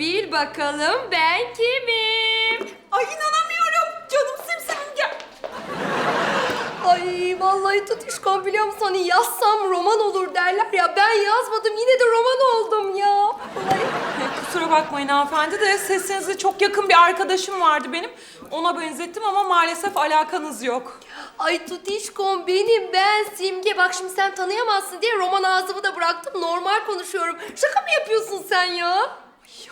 Bil bakalım ben kimim? Ay inanamıyorum. Canım simsimge. Ay vallahi tutuşkan biliyor musun hani yazsam roman olur derler ya. Ben yazmadım yine de roman oldum ya. Vallahi. Kusura bakmayın hanımefendi de sesinize çok yakın bir arkadaşım vardı benim. Ona benzettim ama maalesef alakanız yok. Ay tutişkom benim ben Simge. Bak şimdi sen tanıyamazsın diye roman ağzımı da bıraktım. Normal konuşuyorum. Şaka mı yapıyorsun sen ya?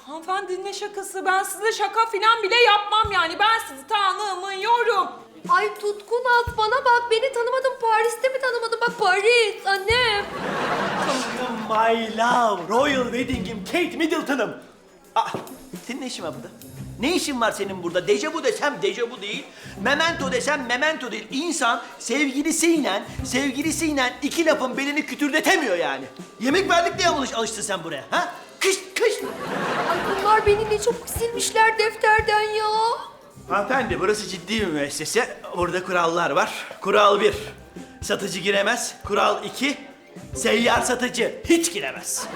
Hanımefendi ne şakası? Ben size şaka falan bile yapmam yani. Ben sizi tanımıyorum. Ay tutkun at bana bak beni tanımadın Paris'te mi tanımadın bak Paris annem. My love, Royal Wedding'im, Kate Middleton'ım. Aa, senin ne işin var burada? Ne işin var senin burada? Dejavu desem dejavu değil, memento desem memento değil. İnsan sevgilisiyle, sevgilisiyle iki lafın belini kütürdetemiyor yani. Yemek verdik diye alış, alıştın sen buraya, ha? Kış. Ay bunlar beni ne çabuk silmişler defterden ya. Hanımefendi, burası ciddi bir müessese. Burada kurallar var. Kural bir, satıcı giremez. Kural iki, seyyar satıcı hiç giremez.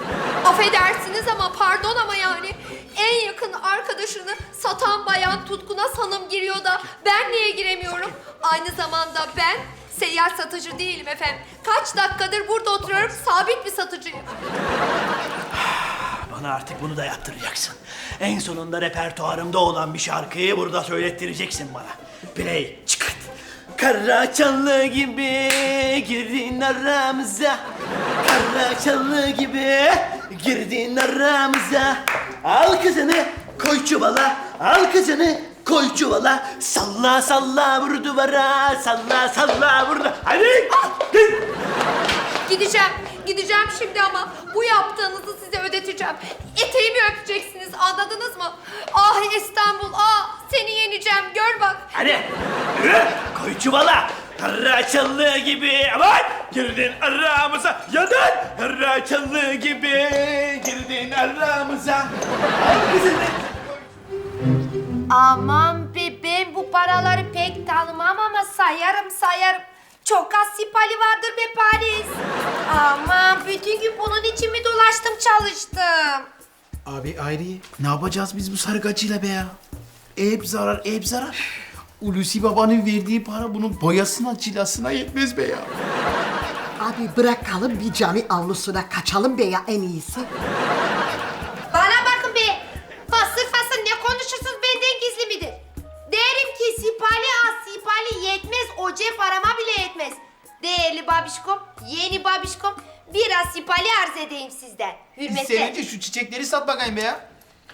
Affedersiniz ama pardon ama yani en yakın arkadaşını satan bayan tutkuna sanım giriyor da ben niye giremiyorum? Aynı zamanda ben seyyar satıcı değilim efendim. Kaç dakikadır burada oturuyorum sabit bir satıcıyım. Bana artık bunu da yaptıracaksın. En sonunda repertuarımda olan bir şarkıyı burada söylettireceksin bana. Play, çıkart. Karaçalı gibi girdin aramıza. Karaçalı gibi girdin aramıza. Al kızını koy çuvala, al kızını koy çuvala. Salla salla vur duvara, salla salla vur Hadi! Git! Gideceğim, gideceğim şimdi ama bu yaptığınızı size ödeteceğim. Eteğimi öpeceksiniz anladınız mı? Ah İstanbul, ah seni yeneceğim gör bak. Hadi yürü koy çuvala. Karaçalı gibi aman girdin aramıza yadan Karaçalı gibi girdin aramıza. Al kızını. Aman be ben bu paraları pek tanımam ama sayarım sayarım. Çok az sipali vardır be Paris. Aman bütün gün bunun için mi dolaştım çalıştım. Abi Ayri ne yapacağız biz bu sargacıyla be ya? Hep zarar, hep zarar. Hulusi babanın verdiği para bunun boyasına, cilasına yetmez be ya. Abi bırakalım bir cami avlusuna kaçalım be ya en iyisi. Sipali arz edeyim sizden. Biz Hürmetle. senince şu çiçekleri sat bakayım be ya.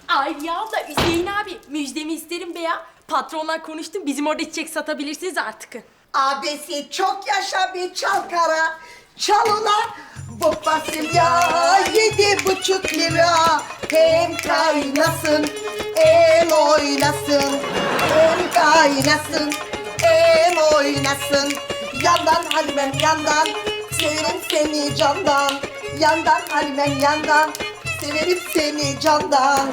Ay ya da Hüseyin abi müjdemi isterim be ya. Patronla konuştum bizim orada çiçek satabilirsiniz artık. Abisi çok yaşa bir çalkara. Çal ulan bu fasulye yedi buçuk lira. Hem kaynasın el oynasın. Hem kaynasın el oynasın. Yandan Halimem yandan severim seni candan. Yandan Halimem yandan severim seni candan.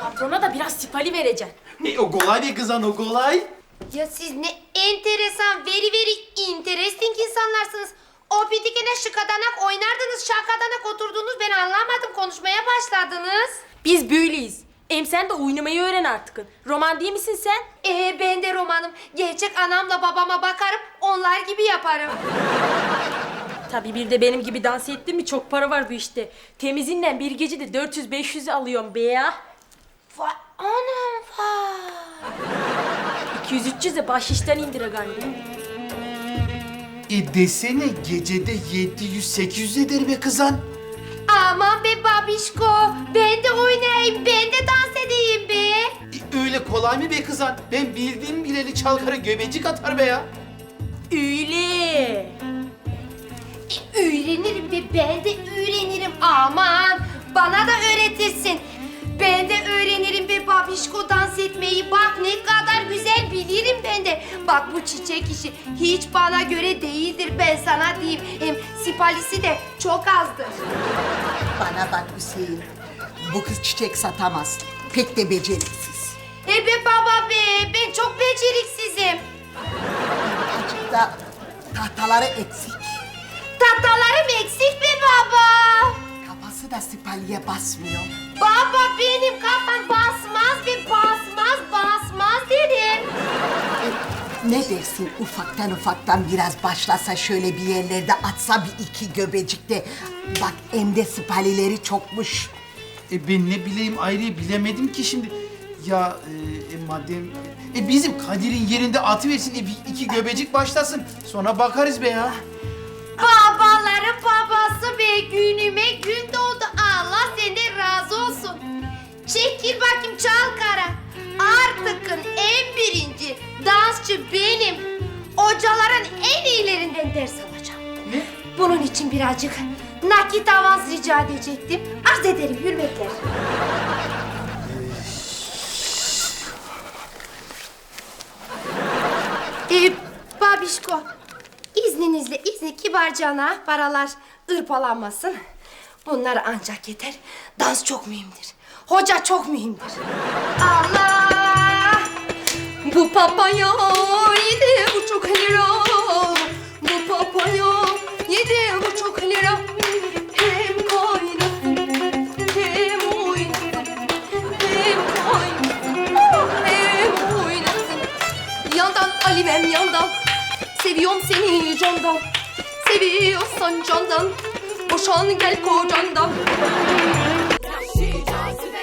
Patrona da biraz sipali vereceksin. E, o kolay be kızan o kolay. Ya siz ne enteresan, very very interesting insanlarsınız. O bitikene şıkadanak oynardınız, şakadanak oturdunuz. Ben anlamadım, konuşmaya başladınız. Biz böyleyiz. Em sen de oynamayı öğren artık. Roman değil misin sen? Ee ben de romanım. Gerçek anamla babama bakarım, onlar gibi yaparım. Tabii bir de benim gibi dans ettin mi çok para var bu işte. Temizinden bir gecede 400-500 alıyorum be ya. Vay anam vay. 200-300 de bahşişten indire galiba. E desene gecede 700-800 eder be kızan. Aman be babişko, ben de oynayayım, ben de dans edeyim be. E, öyle kolay mı be kızan? Ben bildiğim bileli çalkara göbecik atar be ya. Öyle. Öğrenirim be, ben de öğrenirim. Aman, bana da öğretirsin. Ben de öğrenirim be babişko dans etmeyi. Bak ne kadar güzel bilirim ben de. Bak bu çiçek işi hiç bana göre değildir ben sana diyeyim. Hem sipalisi de çok azdır. Bana bak Hüseyin. Bu kız çiçek satamaz. Pek de beceriksiz. E be baba be, ben çok beceriksizim. Azıcık da tahtaları eksik. Tahtalarım eksik be baba. Kafası da sipariş Spaliye basmıyor. Baba benim kafam basmaz ve basmaz basmaz dedim. Ne dersin ufaktan ufaktan biraz başlasa şöyle bir yerlerde atsa bir iki göbecikte. Bak emde spalileri çokmuş. E ben ne bileyim Hayriye bilemedim ki şimdi. Ya e, e, madem... E bizim Kadir'in yerinde atıversin e, bir iki göbecik başlasın. Sonra bakarız be ya. Babası be günüme gün doğdu. Allah senden razı olsun. Çekil bakayım çal kara. Artıkın en birinci dansçı benim. Hocaların en iyilerinden ders alacağım. Ne? Bunun için birazcık nakit avans rica edecektim. Arz ederim hürmetler. Ee, babişko, izninizle izni kibarcana paralar ırpalanmasın. Bunlar ancak yeter. Dans çok mühimdir. Hoca çok mühimdir. Allah! Bu papaya yedi buçuk lira. Bu papaya yedi buçuk lira. Hem kaynasın hem oynasın. Hem kaynasın hem oynasın. Yandan Ali'm yandan. Seviyorum seni candan. Seviyorsan candan Boşan gel kocandan Vahşi cazibe.